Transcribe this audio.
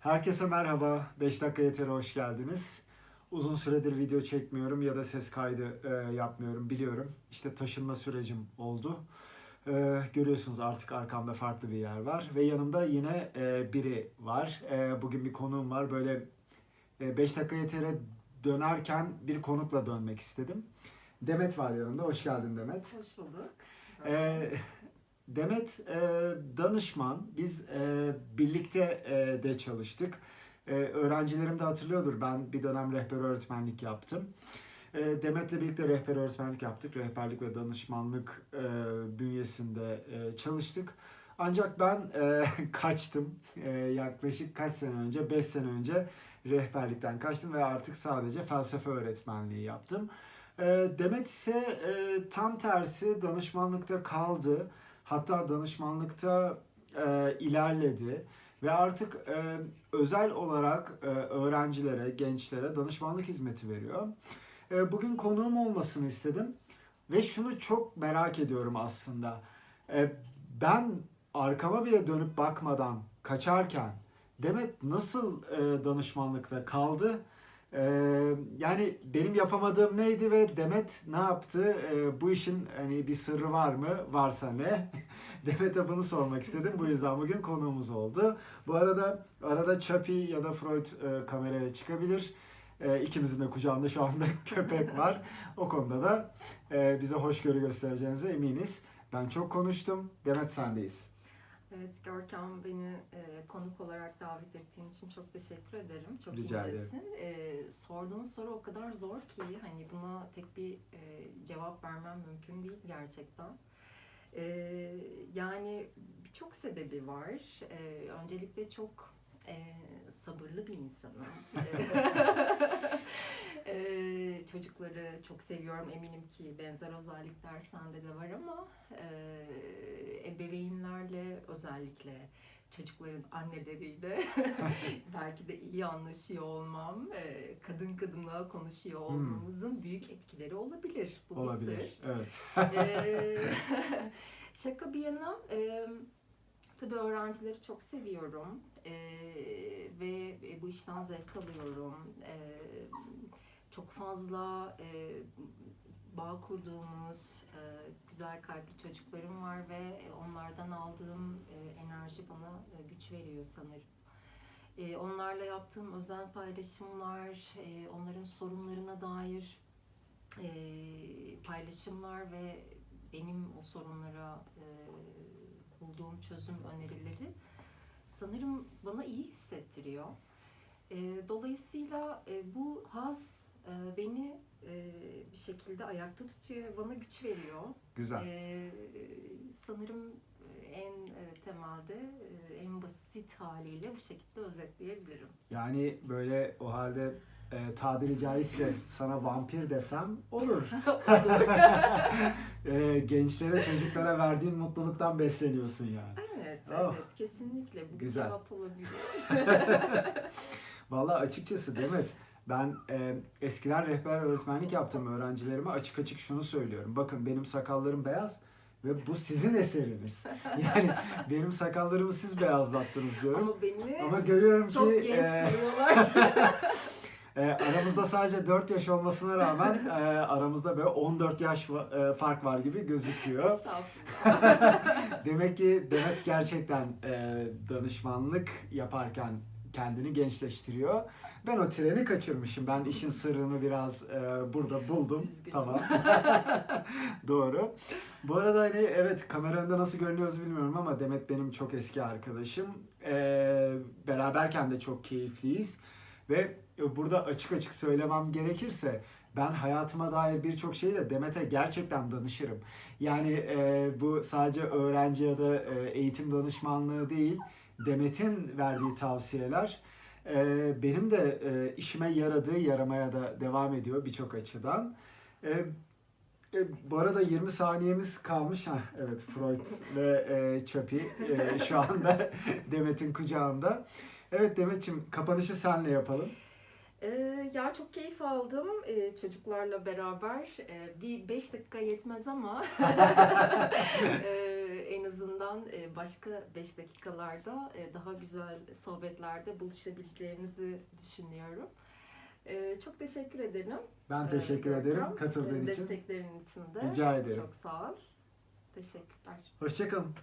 Herkese merhaba. 5 dakika yeter hoş geldiniz. Uzun süredir video çekmiyorum ya da ses kaydı e, yapmıyorum biliyorum. İşte taşınma sürecim oldu. E, görüyorsunuz artık arkamda farklı bir yer var ve yanımda yine e, biri var. E, bugün bir konuğum var. Böyle 5 dakika yetere dönerken bir konukla dönmek istedim. Demet var yanımda. Hoş geldin Demet. Hoş bulduk. Ee, Demet e, danışman. Biz e, birlikte e, de çalıştık. E, öğrencilerim de hatırlıyordur. Ben bir dönem rehber öğretmenlik yaptım. E, Demet'le birlikte rehber öğretmenlik yaptık. Rehberlik ve danışmanlık e, bünyesinde e, çalıştık. Ancak ben e, kaçtım. E, yaklaşık kaç sene önce? 5 sene önce rehberlikten kaçtım ve artık sadece felsefe öğretmenliği yaptım. E, Demet ise e, tam tersi danışmanlıkta kaldı. Hatta danışmanlıkta e, ilerledi ve artık e, özel olarak e, öğrencilere, gençlere danışmanlık hizmeti veriyor. E, bugün konuğum olmasını istedim ve şunu çok merak ediyorum aslında. E, ben arkama bile dönüp bakmadan kaçarken Demet nasıl e, danışmanlıkta kaldı? Ee, yani benim yapamadığım neydi ve Demet ne yaptı? Ee, bu işin hani bir sırrı var mı? Varsa ne? Demet'e bunu sormak istedim. Bu yüzden bugün konuğumuz oldu. Bu arada arada Chappie ya da Freud e, kameraya çıkabilir. E, ikimizin de kucağında şu anda köpek var. O konuda da e, bize hoşgörü göstereceğinize eminiz. Ben çok konuştum. Demet sendeyiz. Evet Görkem beni e, konuk olarak davet ettiğin için çok teşekkür ederim. Çok Rica incesin. E, sorduğun soru o kadar zor ki hani buna tek bir e, cevap vermem mümkün değil gerçekten. E, yani birçok sebebi var. E, öncelikle çok e, sabırlı bir insanım. Ee, çocukları çok seviyorum. Eminim ki benzer özellikler sende de var ama e, ebeveynlerle özellikle çocukların anneleriyle belki de iyi anlaşıyor olmam, e, kadın kadına konuşuyor olmamızın büyük etkileri olabilir. Bu Olabilir. sır. Evet. Ee, şaka bir yana e, tabii öğrencileri çok seviyorum e, ve bu işten zevk alıyorum. E, çok fazla e, bağ kurduğumuz e, güzel kalpli çocuklarım var ve onlardan aldığım e, enerji bana e, güç veriyor sanırım. E, onlarla yaptığım özel paylaşımlar, e, onların sorunlarına dair e, paylaşımlar ve benim o sorunlara e, bulduğum çözüm önerileri sanırım bana iyi hissettiriyor. E, dolayısıyla e, bu haz e, beni e, bir şekilde ayakta tutuyor bana güç veriyor. Güzel. E, sanırım e, en e, temelde en basit haliyle bu şekilde özetleyebilirim. Yani böyle o halde e, tabiri caizse sana vampir desem olur. e, gençlere, çocuklara verdiğin mutluluktan besleniyorsun yani. Evet, Oh. evet kesinlikle bu Güzel. cevap olabilir. Vallahi açıkçası Demet ben e, eskiden rehber öğretmenlik yaptığım öğrencilerime açık açık şunu söylüyorum. Bakın benim sakallarım beyaz ve bu sizin eseriniz. Yani benim sakallarımı siz beyazlattınız diyorum. Ama beni Ama görüyorum çok ki genç e, buluyorlar. E, aramızda sadece 4 yaş olmasına rağmen e, aramızda böyle 14 yaş va- e, fark var gibi gözüküyor. Estağfurullah. Demek ki Demet gerçekten e, danışmanlık yaparken kendini gençleştiriyor. Ben o treni kaçırmışım. Ben işin sırrını biraz e, burada buldum. Üzgünüm. Tamam. Doğru. Bu arada hani evet kamera önünde nasıl görünüyoruz bilmiyorum ama Demet benim çok eski arkadaşım. E, beraberken de çok keyifliyiz. Ve burada açık açık söylemem gerekirse ben hayatıma dair birçok şeyi de Demet'e gerçekten danışırım. Yani e, bu sadece öğrenci ya da e, eğitim danışmanlığı değil, Demet'in verdiği tavsiyeler e, benim de e, işime yaradığı, yaramaya da devam ediyor birçok açıdan. E, e, bu arada 20 saniyemiz kalmış. ha evet Freud ve e, Chappie e, şu anda Demet'in kucağında. Evet Demet'ciğim kapanışı senle yapalım. Ee, ya çok keyif aldım ee, çocuklarla beraber. Ee, bir beş dakika yetmez ama en azından e, başka beş dakikalarda e, daha güzel sohbetlerde buluşabileceğimizi düşünüyorum. Ee, çok teşekkür ederim. Ben Ee, teşekkür Görkem. ederim katıldığın Ee, için. Desteklerin için de. Rica ederim. Çok sağ ol. Teşekkürler. Hoşçakalın.